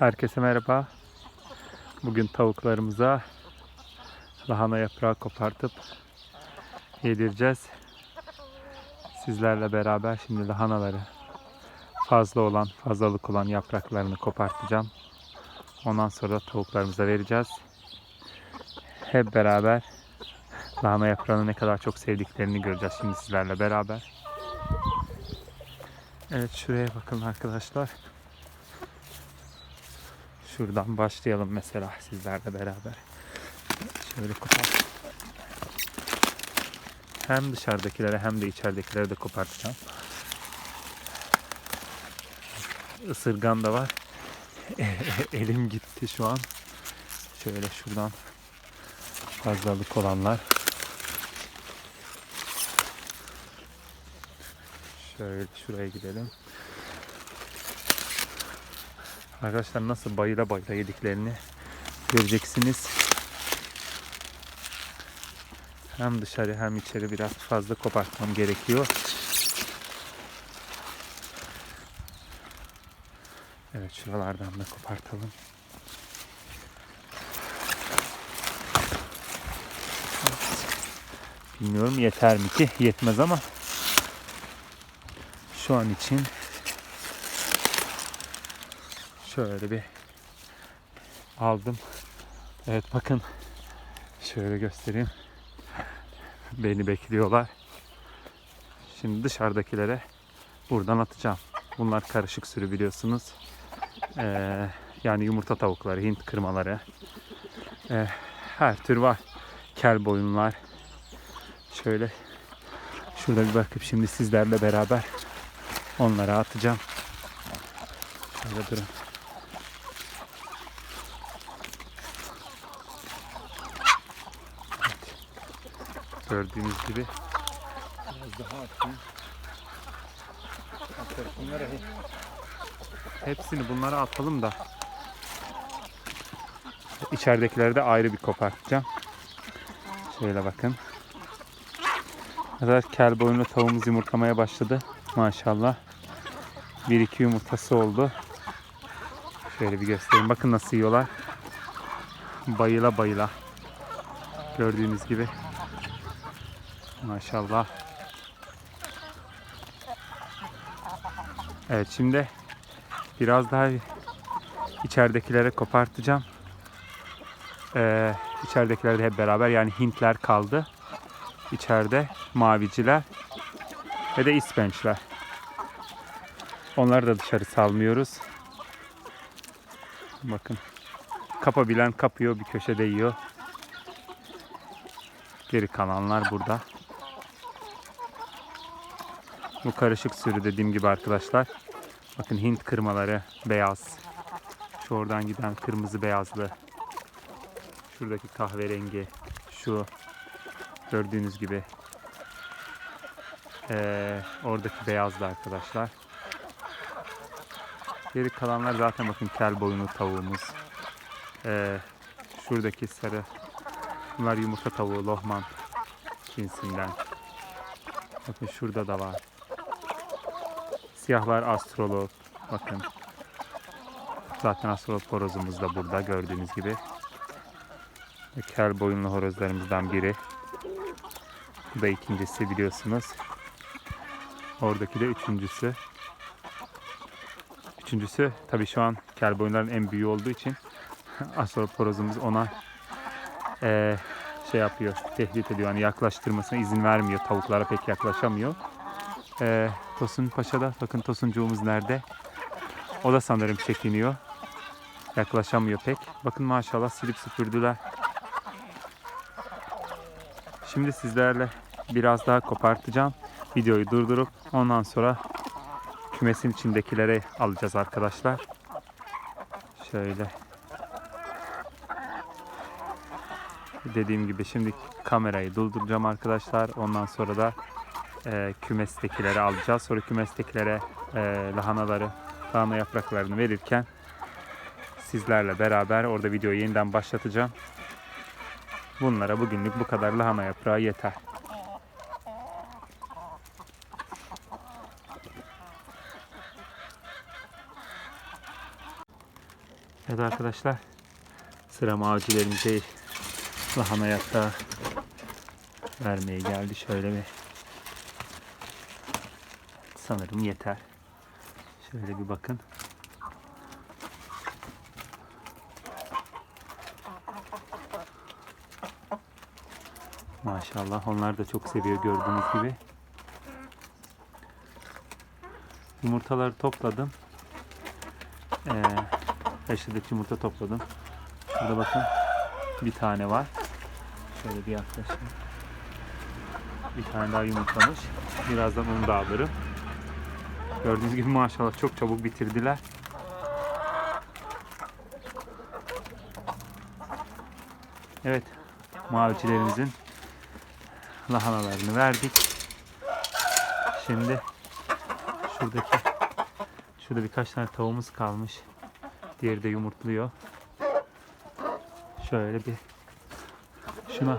Herkese merhaba. Bugün tavuklarımıza lahana yaprağı kopartıp yedireceğiz. Sizlerle beraber şimdi lahanaları fazla olan, fazlalık olan yapraklarını kopartacağım. Ondan sonra tavuklarımıza vereceğiz. Hep beraber lahana yaprağını ne kadar çok sevdiklerini göreceğiz şimdi sizlerle beraber. Evet şuraya bakın arkadaşlar. Şuradan başlayalım mesela sizlerle beraber. Şöyle kopart. Hem dışarıdakilere hem de içeridekilere de kopartacağım. Isırgan da var. Elim gitti şu an. Şöyle şuradan fazlalık olanlar. Şöyle şuraya gidelim. Arkadaşlar nasıl bayıla bayıla yediklerini göreceksiniz. Hem dışarı hem içeri biraz fazla kopartmam gerekiyor. Evet şuralardan da kopartalım. Bilmiyorum yeter mi ki? Yetmez ama şu an için şöyle bir aldım. Evet bakın şöyle göstereyim. Beni bekliyorlar. Şimdi dışarıdakilere buradan atacağım. Bunlar karışık sürü biliyorsunuz. Ee, yani yumurta tavukları, Hint kırmaları. Ee, her tür var. Kel boyunlar. Şöyle şurada bir bakıp şimdi sizlerle beraber onlara atacağım. Şöyle durun. Gördüğünüz gibi biraz daha atayım. Bunları he- hepsini bunlara atalım da içeridekileri de ayrı bir kopartacağım. Şöyle bakın. Arkadaşlar kel boyunlu tavuğumuz yumurtlamaya başladı. Maşallah. Bir iki yumurtası oldu. Şöyle bir göstereyim. Bakın nasıl yiyorlar. Bayıla bayıla. Gördüğünüz gibi. Maşallah. Evet şimdi biraz daha içeridekilere kopartacağım. Ee, içeridekiler de hep beraber yani Hintler kaldı. İçeride maviciler ve de ispençler. Onları da dışarı salmıyoruz. Bakın. Kapabilen kapıyor, bir köşede yiyor. Geri kalanlar burada. Bu karışık sürü dediğim gibi arkadaşlar. Bakın Hint kırmaları beyaz. Şu oradan giden kırmızı beyazlı. Şuradaki kahverengi. Şu gördüğünüz gibi. Ee, oradaki beyazlı arkadaşlar. Geri kalanlar zaten bakın kel boyunlu tavuğumuz. Ee, şuradaki sarı. Bunlar yumurta tavuğu lohman cinsinden. Bakın şurada da var. Siyahlar astrolog. Bakın. Zaten astrolog horozumuz da burada gördüğünüz gibi. Kel boyunlu horozlarımızdan biri. Bu da ikincisi biliyorsunuz. Oradaki de üçüncüsü. Üçüncüsü tabii şu an kel boyunların en büyüğü olduğu için astrolog horozumuz ona eee, şey yapıyor, tehdit ediyor. Yani yaklaştırmasına izin vermiyor. Tavuklara pek yaklaşamıyor. Ee, Tosun Paşa'da bakın Tosuncuğumuz nerede? O da sanırım çekiniyor. Yaklaşamıyor pek. Bakın maşallah silip süpürdüler. Şimdi sizlerle biraz daha kopartacağım. Videoyu durdurup ondan sonra kümesin içindekileri alacağız arkadaşlar. Şöyle. Dediğim gibi şimdi kamerayı durduracağım arkadaşlar. Ondan sonra da e, kümestekileri alacağız. Sonra kümestekilere e, lahanaları, lahana yapraklarını verirken sizlerle beraber orada videoyu yeniden başlatacağım. Bunlara bugünlük bu kadar lahana yaprağı yeter. Evet arkadaşlar. Sıra macilerimize lahana yaprağı vermeye geldi. Şöyle bir sanırım yeter. Şöyle bir bakın. Maşallah onlar da çok seviyor gördüğünüz gibi. Yumurtaları topladım. Ee, haşladık yumurta topladım. Burada bakın bir tane var. Şöyle bir yaklaşayım. Bir tane daha yumurtlamış. Birazdan onu da alırım. Gördüğünüz gibi maşallah çok çabuk bitirdiler. Evet, mavicilerimizin lahanalarını verdik. Şimdi şuradaki şurada birkaç tane tavuğumuz kalmış. Diğeri de yumurtluyor. Şöyle bir şuna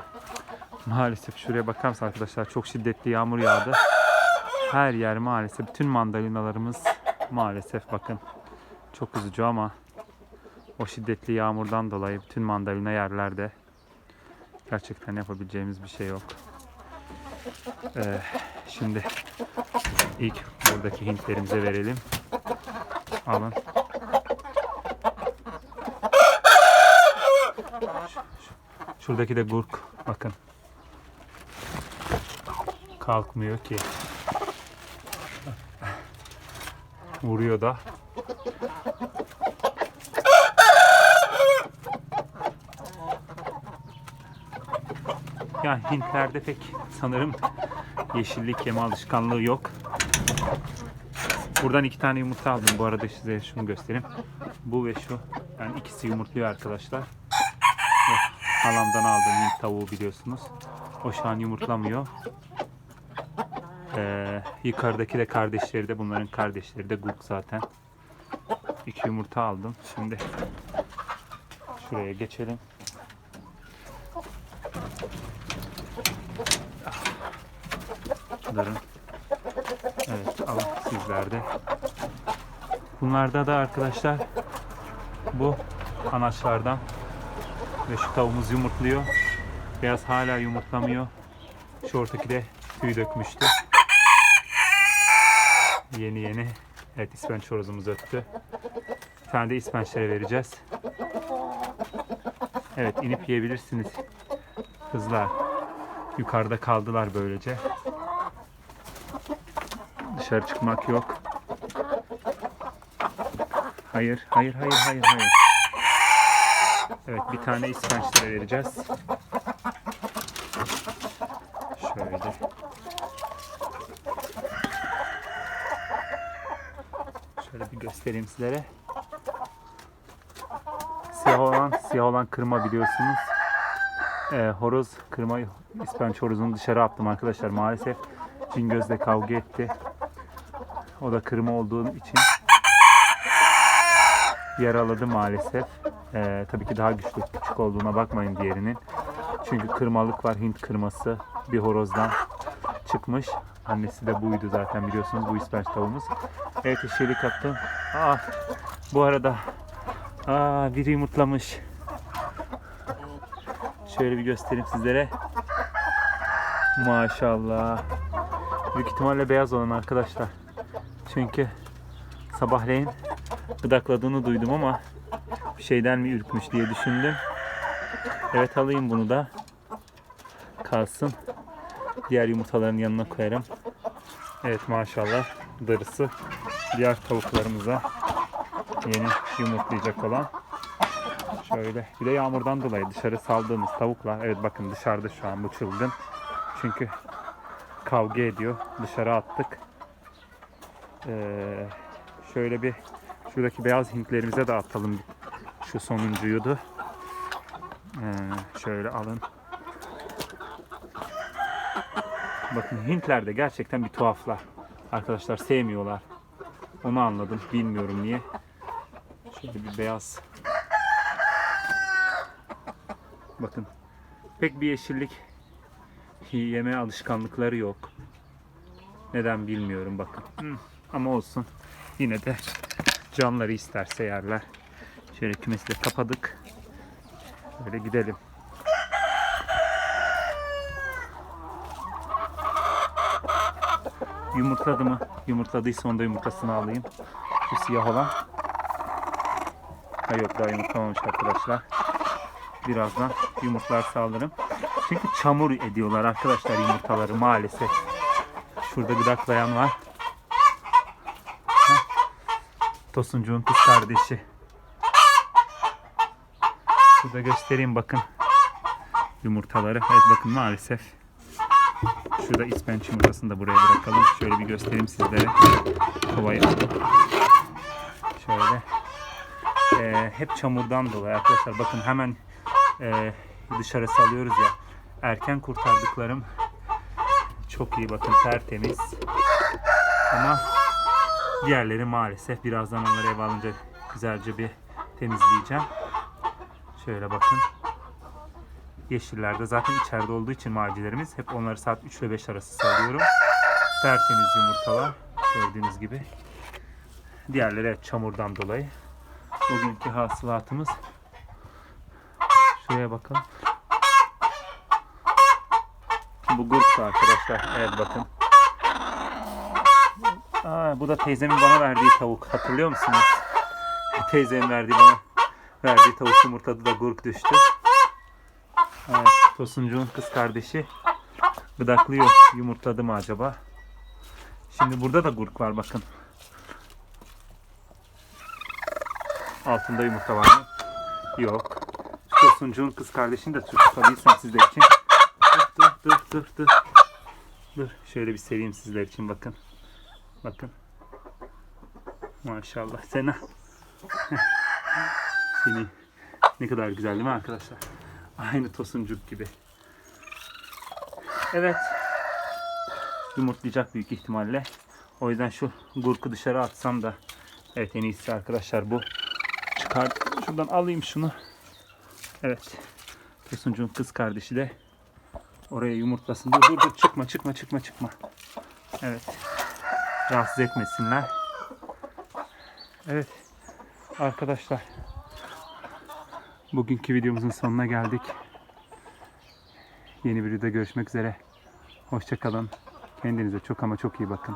maalesef şuraya bakar mısınız arkadaşlar çok şiddetli yağmur yağdı. Her yer maalesef bütün mandalinalarımız maalesef bakın çok üzücü ama o şiddetli yağmurdan dolayı bütün mandalina yerlerde gerçekten yapabileceğimiz bir şey yok. Ee, şimdi ilk buradaki hintlerimize verelim. Alın. Şuradaki de gurk. Bakın. Kalkmıyor ki. Vuruyor da. Yani Hintlerde pek sanırım yeşillik yeme alışkanlığı yok. Buradan iki tane yumurta aldım. Bu arada size şunu göstereyim. Bu ve şu. Yani ikisi yumurtluyor arkadaşlar. Ve halamdan aldığım tavuğu biliyorsunuz. O şu an yumurtlamıyor. Ee, yukarıdaki de kardeşleri de bunların kardeşleri de Guk zaten. İki yumurta aldım. Şimdi şuraya geçelim. Durun. Evet alın sizler de. Bunlarda da arkadaşlar bu anaçlardan ve şu tavuğumuz yumurtluyor. Beyaz hala yumurtlamıyor. Şu ortaki de tüy dökmüştü. Yeni yeni. Evet ispenç horozumuz öttü. Bir tane de ispençlere vereceğiz. Evet inip yiyebilirsiniz. Kızlar. Yukarıda kaldılar böylece. Dışarı çıkmak yok. Hayır, hayır, hayır, hayır, hayır. Evet, bir tane ispençlere vereceğiz. Şöyle. Göstereyim sizlere. Siyah olan, siyah olan kırma biliyorsunuz. Ee, horoz, kırma ispenç horozunu dışarı attım arkadaşlar. Maalesef Cingöz'le kavga etti. O da kırma olduğu için yaraladı maalesef. Ee, tabii ki daha güçlü küçük olduğuna bakmayın diğerinin. Çünkü kırmalık var Hint kırması bir horozdan çıkmış. Annesi de buydu zaten biliyorsunuz bu ispenç tavuğumuz. Evet eşeğlik attım. Aa, bu arada aa, biri yumurtlamış. Şöyle bir göstereyim sizlere. Maşallah. Büyük ihtimalle beyaz olan arkadaşlar. Çünkü sabahleyin gıdakladığını duydum ama bir şeyden mi ürkmüş diye düşündüm. Evet alayım bunu da. Kalsın. Diğer yumurtaların yanına koyarım. Evet maşallah darısı diğer tavuklarımıza yeni yumurtlayacak olan. Şöyle bir de yağmurdan dolayı dışarı saldığımız tavuklar. Evet bakın dışarıda şu an bu çılgın. Çünkü kavga ediyor. Dışarı attık. Ee, şöyle bir şuradaki beyaz hintlerimize de atalım. Şu sonuncuydu. Ee, şöyle alın. Bakın Hintler de gerçekten bir tuhaflar. Arkadaşlar sevmiyorlar. Onu anladım. Bilmiyorum niye. Şöyle bir beyaz. Bakın. Pek bir yeşillik yeme alışkanlıkları yok. Neden bilmiyorum bakın. Hı, Ama olsun. Yine de canları isterse yerler. Şöyle kümesi de kapadık. Böyle gidelim. Yumurtladı mı? Yumurtladıysa onda yumurtasını alayım. Şu siyah olan. Ha yok daha yumurtlamamış arkadaşlar. Birazdan yumurtlar sağlarım. Çünkü çamur ediyorlar arkadaşlar yumurtaları maalesef. Şurada gıdaklayan var. Tosuncuğun kız kardeşi. Şurada göstereyim bakın. Yumurtaları. Evet bakın maalesef. Şurada ispenç yumurtasını da buraya bırakalım. Şöyle bir göstereyim sizlere. Kovayı. Şöyle. Ee, hep çamurdan dolayı arkadaşlar. Bakın hemen e, dışarı salıyoruz ya. Erken kurtardıklarım çok iyi bakın tertemiz. Ama diğerleri maalesef birazdan onları eve alınca güzelce bir temizleyeceğim. Şöyle bakın. Yeşillerde zaten içeride olduğu için macilerimiz hep onları saat 3 ile 5 arası salıyorum. Tertemiz yumurtalar gördüğünüz gibi. Diğerleri evet, çamurdan dolayı. Bugünkü hasılatımız şuraya bakalım. Bu gurktu arkadaşlar. Evet bakın. Aa, bu da teyzemin bana verdiği tavuk. Hatırlıyor musunuz? Teyzemin verdiği bana verdiği tavuk yumurtladı da gurk düştü. Evet, Tosuncuğun kız kardeşi gıdaklıyor. Yumurtladı mı acaba? Şimdi burada da gurk var bakın. Altında yumurta var mı? Yok. Tosuncuğun kız kardeşini de tutabilirsem sizler için. Dur dur dur dur dur. Şöyle bir sereyim sizler için bakın. Bakın. Maşallah Sena. Seni ne kadar güzel değil mi arkadaşlar? Aynı tosuncuk gibi. Evet. Yumurtlayacak büyük ihtimalle. O yüzden şu gurku dışarı atsam da evet en iyisi arkadaşlar bu. Çıkar şuradan alayım şunu. Evet. Tosuncuğun kız kardeşi de oraya yumurtlasın. Dur dur dur çıkma çıkma çıkma çıkma. Evet. Rahatsız etmesinler. Evet. Arkadaşlar. Bugünkü videomuzun sonuna geldik. Yeni bir videoda görüşmek üzere. Hoşçakalın. Kendinize çok ama çok iyi bakın.